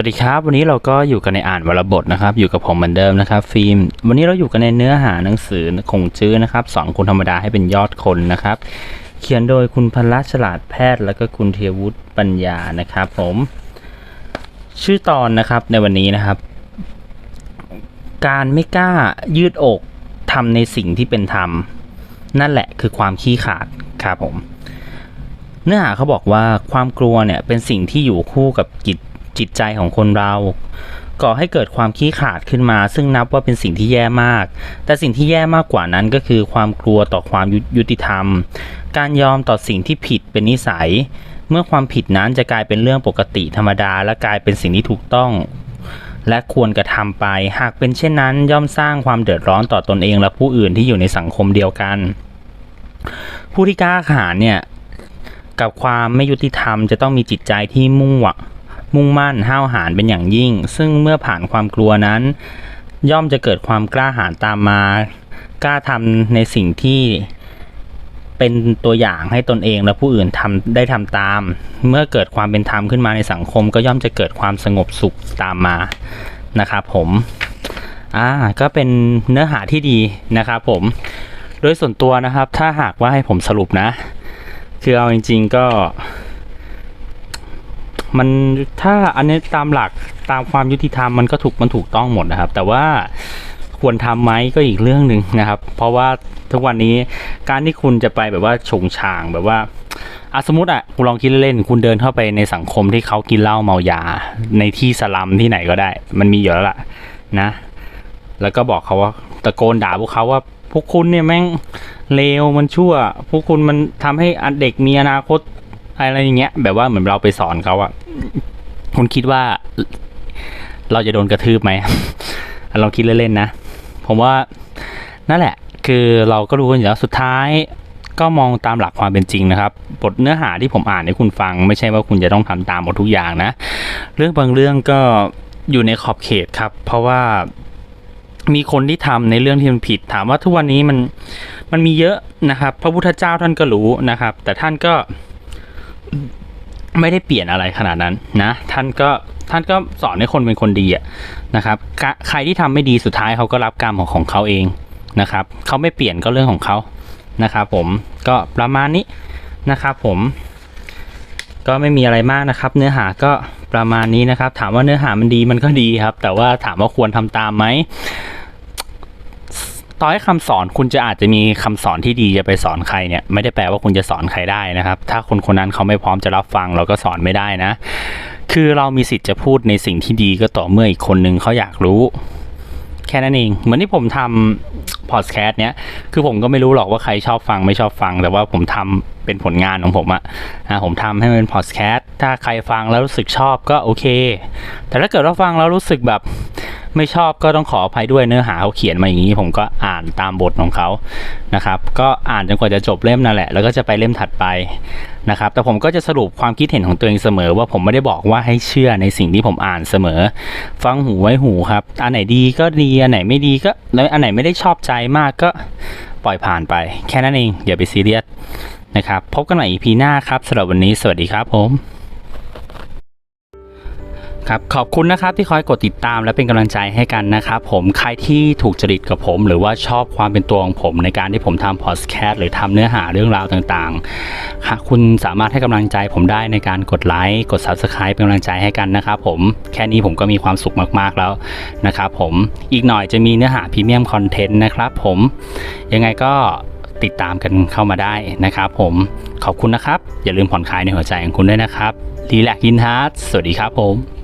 วัสดีครับ วันนี้เราก็อยู่กันในอ่านวรบทนะครับ อยู่กับผมเหมือนเดิมนะครับ ฟิล์ม วันนี้เราอยู่กันในเนื้อหาหนังสือคงจื้อนะครับสอนคนธรรมดาให้เป็นยอดคนนะครับ เขียนโดยคุณพละฉลาดแพทย์ แล้วก็คุณเทียวุฒิปัญญานะครับ ผม ชื่อตอนนะครับในวันนี้นะครับ การไม่กล้ายืดอกทำในสิ่งที่เป็นธรรม นั่นแหละคือความขี้ขาดครับผม เนื้อหาเขาบอกว่าความกลัวเนี่ยเป็นสิ่งที่อยู่คู่กับจิต จิตใจของคนเราก่อให้เกิดความขี้ขลาดขึ้นมา ซึ่งนับว่าเป็นสิ่งที่แย่มาก แต่สิ่งที่แย่มากกว่านั้นก็คือความกลัวต่อความยุยุติธรรม การยอมต่อสิ่งที่ผิดเป็นนิสัย เมื่อความผิดนั้นจะกลายเป็นเรื่องปกติธรรมดา และกลายเป็นสิ่งที่ถูกต้อง และควรกระทำไป หากเป็นเช่นนั้น ย่อมสร้างความเดือดร้อนต่อตนเอง และผู้อื่นที่อยู่ในสังคมเดียวกัน ผู้ที่กล้าหาญเนี่ยกับความไม่ยุติธรรมจะต้องมีจิตใจที่มุ่งหวัง มุ่งมั่นห้าวหาญเป็นอย่างยิ่ง ซึ่งเมื่อผ่านความกลัวนั้น ย่อมจะเกิดความกล้าหาญตามมา กล้าทำในสิ่งที่เป็นตัวอย่างให้ตนเองและผู้อื่นทำได้ทำตาม เมื่อเกิดความเป็นธรรมขึ้นมาในสังคม ก็ย่อมจะเกิดความสงบสุขตามมานะครับผมอ่าก็เป็นเนื้อหาที่ดีนะครับผม โดยส่วนตัวนะครับถ้าหากว่าให้ผมสรุปนะ คือเอาจริง ๆ ก็ มันถ้าอันนี้ตามหลักตามความยุติธรรมมันก็ถูกมันถูกต้องหมดนะครับ แต่ว่าควรทำไหมก็อีกเรื่องหนึ่งนะครับ เพราะว่าทุกวันนี้การที่คุณจะไปแบบว่าชงชางแบบว่าอะสมมติอะคุณลองคิดเล่นคุณเดินเข้าไปในสังคมที่เขากินเหล้าเมายา ในที่สลัมที่ไหนก็ได้ มันมีอยู่แล้วล่ะนะ แล้วก็บอกเขาว่าตะโกนด่าพวกเขาว่าพวกคุณเนี่ยแม่งเลวมันชั่ว พวกคุณมันทำให้เด็กมีอนาคตอะไรอย่างเงี้ย แบบว่าเหมือนเราไปสอนเขาอะ คุณคิดว่าเราจะโดนกระทืบไหมลองคิดเล่นๆนะ ผมว่านั่นแหละ คือเราก็รู้กันอยู่แล้วสุดท้ายก็มองตามหลักความเป็นจริงนะครับ บทเนื้อหาที่ผมอ่านให้คุณฟัง ไม่ใช่ว่าคุณจะต้องทำตามหมดทุกอย่างนะ เรื่องบางเรื่องก็อยู่ในขอบเขตครับ เพราะว่ามีคนที่ทำในเรื่องที่มันผิด ถามว่าทุกวันนี้มันมันมีเยอะนะครับ พระพุทธเจ้าท่านก็รู้นะครับ แต่ท่านก็ ไม่ได้เปลี่ยนอะไรขนาดนั้นนะท่านก็ท่านก็สอนให้คนเป็นคนดีอะนะครับ ใครที่ทำไม่ดีสุดท้ายเขาก็รับกรรมของของเขาเองนะครับเขาไม่เปลี่ยนก็เรื่องของเขานะครับผมก็ประมาณนี้นะครับผมก็ไม่มีอะไรมากนะครับ เนื้อหาก็ประมาณนี้นะครับ ถามว่าเนื้อหามันดีมันก็ดีครับ แต่ว่าถามว่าควรทำตามไหม ต่อให้คำสอนคุณจะอาจจะมีคำสอนที่ดีจะไปสอนใครเนี่ยไม่ได้แปลว่าคุณจะสอนใครได้นะครับ ถ้าคนคนนั้นเขาไม่พร้อมจะรับฟังเราก็สอนไม่ได้นะ คือเรามีสิทธิ์จะพูดในสิ่งที่ดีก็ต่อเมื่ออีกคนนึงเขาอยากรู้ แค่นั้นเอง เหมือนที่ผมทำพอดแคสต์เนี้ยคือผมก็ไม่รู้หรอกว่าใครชอบฟังไม่ชอบฟัง แต่ว่าผมทำเป็นผลงานของผมอะอะผมทำให้มันเป็นพอดแคสต์ถ้าใครฟังแล้วรู้สึกชอบก็โอเค แต่ถ้าเกิดว่าฟังแล้วรู้สึกแบบ ไม่ชอบก็ต้องขออภัยด้วยเนื้อหาเขาเขียนมาอย่างนี้ ผมก็อ่านตามบทของเขานะครับ ก็อ่านจนกว่าจะจบเล่มนั่นแหละ แล้วก็จะไปเล่มถัดไปนะครับ แต่ผมก็จะสรุปความคิดเห็นของตัวเองเสมอ ว่าผมไม่ได้บอกว่าให้เชื่อในสิ่งที่ผมอ่านเสมอ ฟังหูไว้หูครับ อันไหนดีก็ดี อันไหนไม่ดีก็ แล้วอันไหนไม่ได้ชอบใจมากก็ปล่อยผ่านไป แค่นั้นเองอย่าไปซีเรียสนะครับ พบกันใหม่ EP หน้าครับสำหรับวันนี้สวัสดีครับผม ครับขอบคุณนะครับที่คอยกดติดตามและเป็นกำลังใจให้กันนะครับผมใครที่ถูกจริตกับผม หรือว่าชอบความเป็นตัวของผม ในการที่ผมทำพอดแคสต์หรือทำเนื้อหาเรื่องราวต่างๆหากคุณสามารถให้กำลังใจผมได้ในการกดไลค์กด Subscribe เป็นกำลังใจให้กันนะครับผมแค่นี้ผมก็มีความสุขมากๆแล้วนะครับผมอีกหน่อยจะมีเนื้อหาพรีเมียมคอนเทนต์นะครับผมยังไงก็ติดตามกันเข้ามาได้นะครับผมขอบคุณนะครับ อย่าลืมผ่อนคลายในหัวใจของคุณด้วยนะครับรีแลกอินฮาร์ดสวัสดีครับผม